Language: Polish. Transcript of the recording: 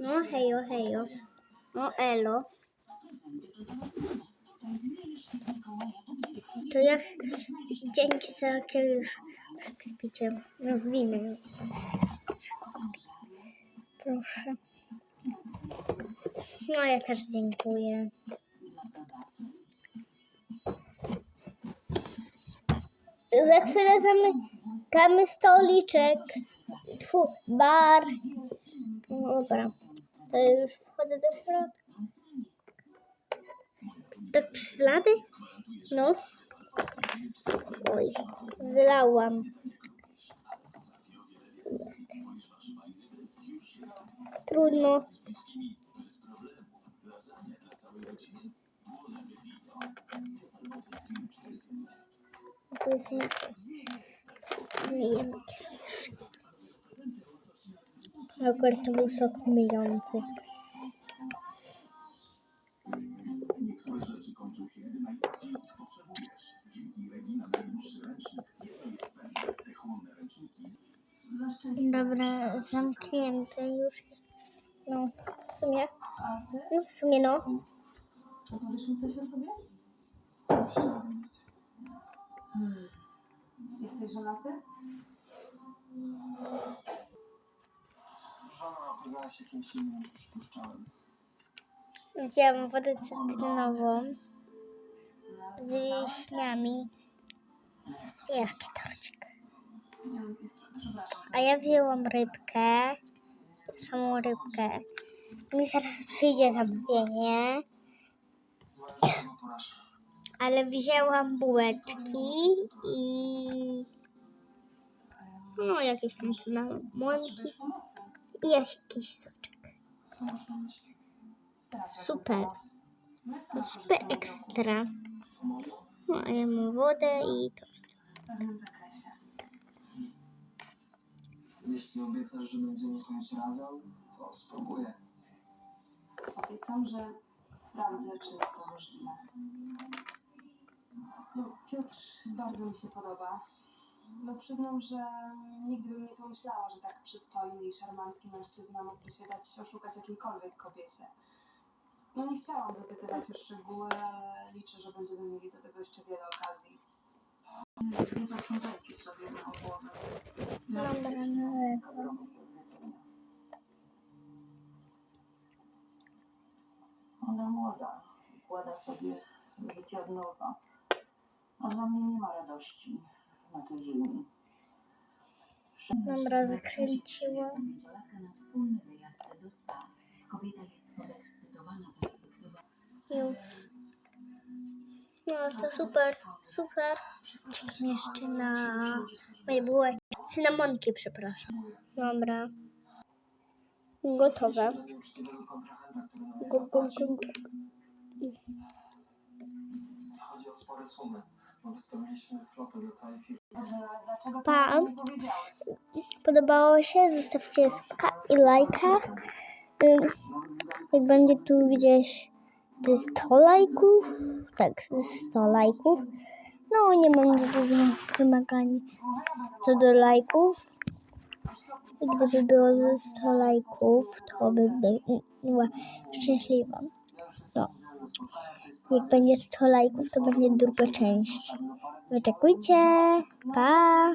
No hejo, hejo. No elo. To ja dzięki za jakiegoś spicie. No. Proszę. No ja też dziękuję. Za chwilę zamykamy stoliczek. Tfu, bar. No Dobra. To już wchodzę do środka. Tak przez lady? No. Oj, wylałam. Jest. Trudno. To jest mój... Myjemy. Akurat to był sok myjący. Dobra, zamknięte już jest. No, w sumie. No, w sumie no. O sobie? Hmm. Jesteś żonaty? Żona okazała się kimś innym niż przypuszczałem. Wodę cytrynową z wiśniami. I jeszcze torcik. A ja wzięłam rybkę, samą rybkę. Mi zaraz przyjdzie zamówienie, ale wzięłam bułeczki i no jakieś tam Potrzebujesz pomocy? I jest jakiś soczek. Super, super ekstra. No ja mam wodę i to. W pewnym zakresie. Jeśli obiecasz, że będziemy chodzić razem, to spróbuję. Obiecam, że sprawdzę, czy to możliwe. No, Piotr bardzo mi się podoba. No przyznam, że nigdy bym nie pomyślała, że tak przystojny i szarmancki mężczyzna mógłby się dać oszukać jakiejkolwiek kobiecie. No nie chciałam wypytywać o szczegóły, ale liczę, że będziemy mieli do tego jeszcze wiele okazji. Nie zaprzątajcie sobie na głowę. Dobra, no, Ona młoda, układa sobie życie od nowa. A dla mnie nie ma radości na tej ziemi. Dobra, zakręciła. Już. No to super, super. Czekam jeszcze na moje bułeczki. Cynamonki, przepraszam. Dobra. Gotowe. Gu, zapłaci. gu, gu. Chodzi o spore sumy, Pa. Podobało się? Zostawcie suka i lajka. Jak będzie tu gdzieś ze 100 lajków. Tak, ze 100 lajków. No, nie mam dużo wymagań co do lajków. Gdyby było ze 100 lajków, to by była szczęśliwa. No. Jak będzie 100 lajków, to będzie druga część. Wyczekujcie. Pa!